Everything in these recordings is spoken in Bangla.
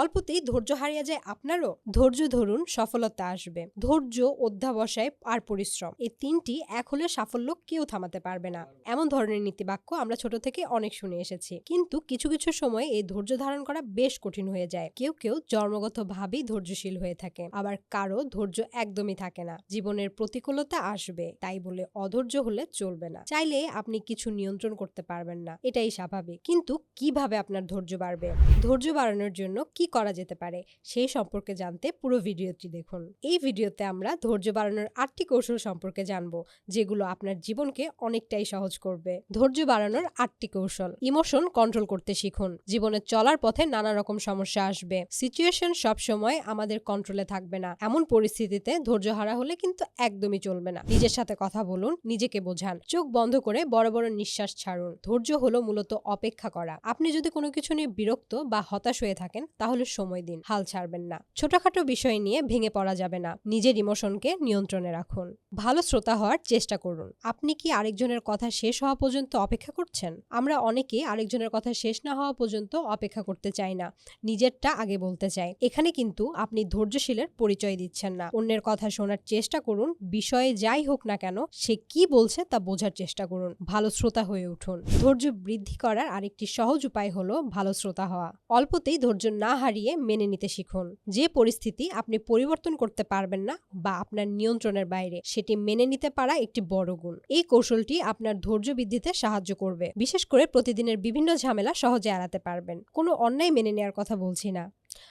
অল্পতেই ধৈর্য হারিয়ে যায় আপনারও? ধৈর্য ধরুন সফলতা আসবে। ধৈর্য অধ্যাবসায় আর পরিশ্রম। এই তিনটি এক হলে সাফল্য কেউ থামাতে পারবে না। এমন ধরনের নীতিবাক্য আমরা ছোট থেকে অনেক শুনে এসেছি। কিন্তু কিছু কিছু সময় এই ধৈর্য ধারণ করা বেশ কঠিন হয়ে যায়। কেউ কেউ জন্মগতভাবেই ধৈর্যশীল হয়ে থাকে। আবার কারও ধৈর্য একদমই থাকে না। জীবনের প্রতিকূলতা আসবে। তাই বলে অধৈর্য হলে চলবে না। চাইলে আপনি কিছু নিয়ন্ত্রণ করতে পারবেন না। এটাই স্বাভাবিক। কিন্তু কীভাবে আপনার ধৈর্য বাড়বে? ধৈর্য বাড়ানোর জন্য কি করা যেতে পারে। সেই সম্পর্কে জানতে পুরো ভিডিওটি দেখুন। এই ভিডিওতে আমরা ধৈর্য বাড়ানোর আটটি কৌশল সম্পর্কে জানব, যেগুলো আপনার জীবনকে অনেকটাই সহজ করবে। ধৈর্য বাড়ানোর আটটি কৌশল। ইমোশন কন্ট্রোল করতে শিখুন। জীবনে চলার পথে নানা রকম সমস্যা আসবে। সিচুয়েশন সবসময় আমাদের কন্ট্রোলে থাকবে না। এমন পরিস্থিতিতে ধৈর্য হারা হলে কিন্তু একদমই চলবে না। নিজের সাথে কথা বলুন, নিজেকে বোঝান। চোখ বন্ধ করে বড় বড় নিঃশ্বাস ছাড়ুন। ধৈর্য হলো মূলত অপেক্ষা করা। আপনি যদি কোনো কিছু নিয়ে বিরক্ত বা হতাশ হয়ে থাকেন, তাহলে সময় দিন, হাল ছাড়বেন না। ছোটখাটো বিষয় নিয়ে ভেঙে পড়া যাবে না। নিজের ইমোশনকে নিয়ন্ত্রণে রাখুন। ভালো শ্রোতা হওয়ার চেষ্টা করুন। আপনি কি আরেকজনের কথা শেষ হওয়া পর্যন্ত অপেক্ষা করছেন? আমরা অনেকে আরেকজনের কথা শেষ না হওয়া পর্যন্ত অপেক্ষা করতে চাই না। নিজেরটা আগে বলতে চাই। এখানে কিন্তু আপনি ধৈর্যশীলের পরিচয় দিচ্ছেন না। অন্যের কথা শোনার চেষ্টা করুন। বিষয়ে যাই হোক না কেন, সে কি বলছে তা বোঝার চেষ্টা করুন। ভালো শ্রোতা হয়ে উঠুন। ধৈর্য বৃদ্ধি করার আরেকটি সহজ উপায় হলো ভালো শ্রোতা হওয়া। অল্পতেই ধৈর্য না হারিয়ে মেনে নিতে শিখুন। যে পরিস্থিতি আপনি পরিবর্তন করতে পারবেন না বা আপনার নিয়ন্ত্রণের বাইরে, সেটি মেনে নিতে পারা একটি বড় গুণ। এই কৌশলটি আপনার ধৈর্য বৃদ্ধিতে সাহায্য করবে। বিশেষ করে প্রতিদিনের বিভিন্ন ঝামেলা সহজে এড়াতে পারবেন। কোনো অন্যায় মেনে নেওয়ার কথা বলছি না।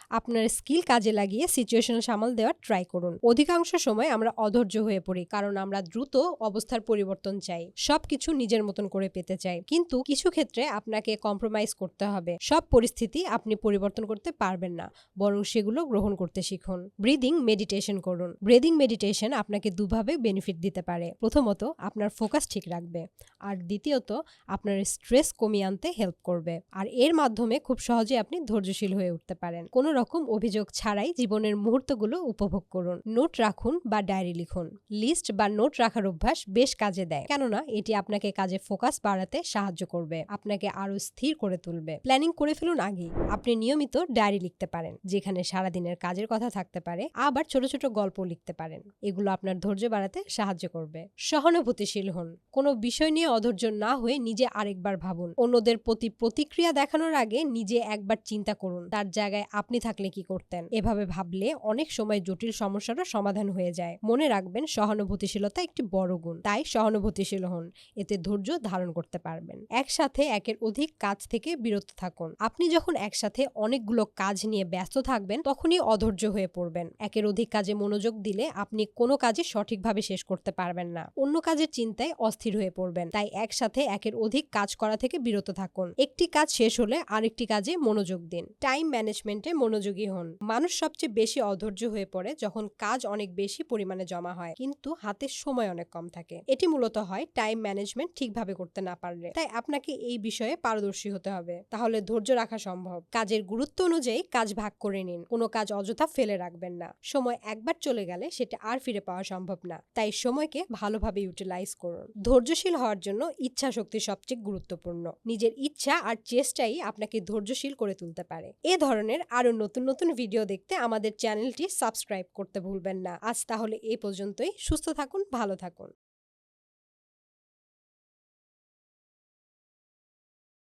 আপনার স্কিল কাজে লাগিয়ে সিচুয়েশন সামাল দেওয়ার ট্রাই করুন। অধিকাংশ সময় আমরা অধৈর্য হয়ে পড়ি, কারণ আমরা দ্রুত অবস্থার পরিবর্তন চাই, সবকিছু নিজের মতন করে পেতে চাই। কিন্তু কিছু ক্ষেত্রে আপনাকে কম্প্রোমাইজ করতে হবে। সব পরিস্থিতি আপনি পরিবর্তন করতে পারবেন না, বরং সেগুলো গ্রহণ করতে শিখুন। ব্রিদিং মেডিটেশন করুন। ব্রিদিং মেডিটেশন আপনাকে দুভাবে বেনিফিট দিতে পারে। প্রথমত, আপনার ফোকাস ঠিক রাখবে। আর দ্বিতীয়ত, আপনার স্ট্রেস কমিয়ে আনতে হেল্প করবে। আর এর মাধ্যমে খুব সহজে আপনি ধৈর্যশীল হয়ে উঠতে পারেন। কোনো রকম অভিযোগ ছাড়াই জীবনের মুহূর্তগুলো উপভোগ করুন। নোট রাখুন বা ডায়েরি লিখুন। লিস্ট বা নোট রাখার অভ্যাস বেশ কাজে দেয়, কেননা এটি আপনাকে কাজে ফোকাস বাড়াতে সাহায্য করবে, আপনাকে আরও স্থির করে তুলবে। প্ল্যানিং করে ফেলুন আগেই। আপনি নিয়মিত ডায়েরি লিখতে পারেন, যেখানে সারাদিনের কাজের কথা থাকতে পারে, আবার ছোট ছোট গল্প লিখতে পারেন। এগুলো আপনার ধৈর্য বাড়াতে সাহায্য করবে। সহানুভূতিশীল হন। কোনো বিষয় নিয়ে অধৈর্য না হয়ে নিজে আরেকবার ভাবুন। অন্যদের প্রতি প্রতিক্রিয়া দেখানোর আগে নিজে একবার চিন্তা করুন। তার জায়গায় আপনি থাকলে কি করতেন? এভাবে ভাবলে অনেক সময় জটিল সমস্যারও সমাধান হয়ে যায়। মনে রাখবেন, সহানুভূতিশীলতা একটি বড় গুণ। তাই সহানুভূতিশীল হন, এতে ধৈর্য ধারণ করতে পারবেন। একসাথে একের অধিক কাজ থেকে বিরত থাকুন। আপনি যখন একসাথে অনেকগুলো কাজ নিয়ে ব্যস্ত থাকবেন, তখনই অধৈর্য হয়ে পড়বেন। একের অধিক কাজে মনোযোগ দিলে আপনি কোনো কাজে সঠিকভাবে শেষ করতে পারবেন না। অন্য কাজের চিন্তায় অস্থির হয়ে পড়বেন। তাই একসাথে একের অধিক কাজ করা থেকে বিরত থাকুন। একটি কাজ শেষ হলে আরেকটি কাজে মনোযোগ দিন। টাইম ম্যানেজমেন্টে মনোযোগী হন। মানুষ সবচেয়ে বেশি অধৈর্য হয়ে পড়ে যখন কাজ অনেক বেশি পরিমাণে জমা হয়, কিন্তু হাতে সময় অনেক কম থাকে। এটি মূলত হয় টাইম ম্যানেজমেন্ট ঠিকভাবে করতে না পারলে। তাই আপনাকে এই বিষয়ে পারদর্শী হতে হবে। তাহলে ধৈর্য রাখা সম্ভব। কাজের গুরুত্ব অনুযায়ী কাজ ভাগ করে নিন। কোনো কাজ অযথা ফেলে রাখবেন না। সময় একবার চলে গেলে সেটা আর ফিরে পাওয়া সম্ভব না। তাই সময়কে ভালোভাবে ইউটিলাইজ করুন। ধৈর্যশীল হওয়ার জন্য ইচ্ছা শক্তি সবচেয়ে গুরুত্বপূর্ণ। নিজের ইচ্ছা আর চেষ্টাই আপনাকে ধৈর্যশীল করে তুলতে পারে। এ ধরনের আরও নতুন নতুন ভিডিও দেখতে আমাদের চ্যানেলটি সাবস্ক্রাইব করতে ভুলবেন না। আজ তাহলে এ পর্যন্তই। সুস্থ থাকুন, ভালো থাকুন।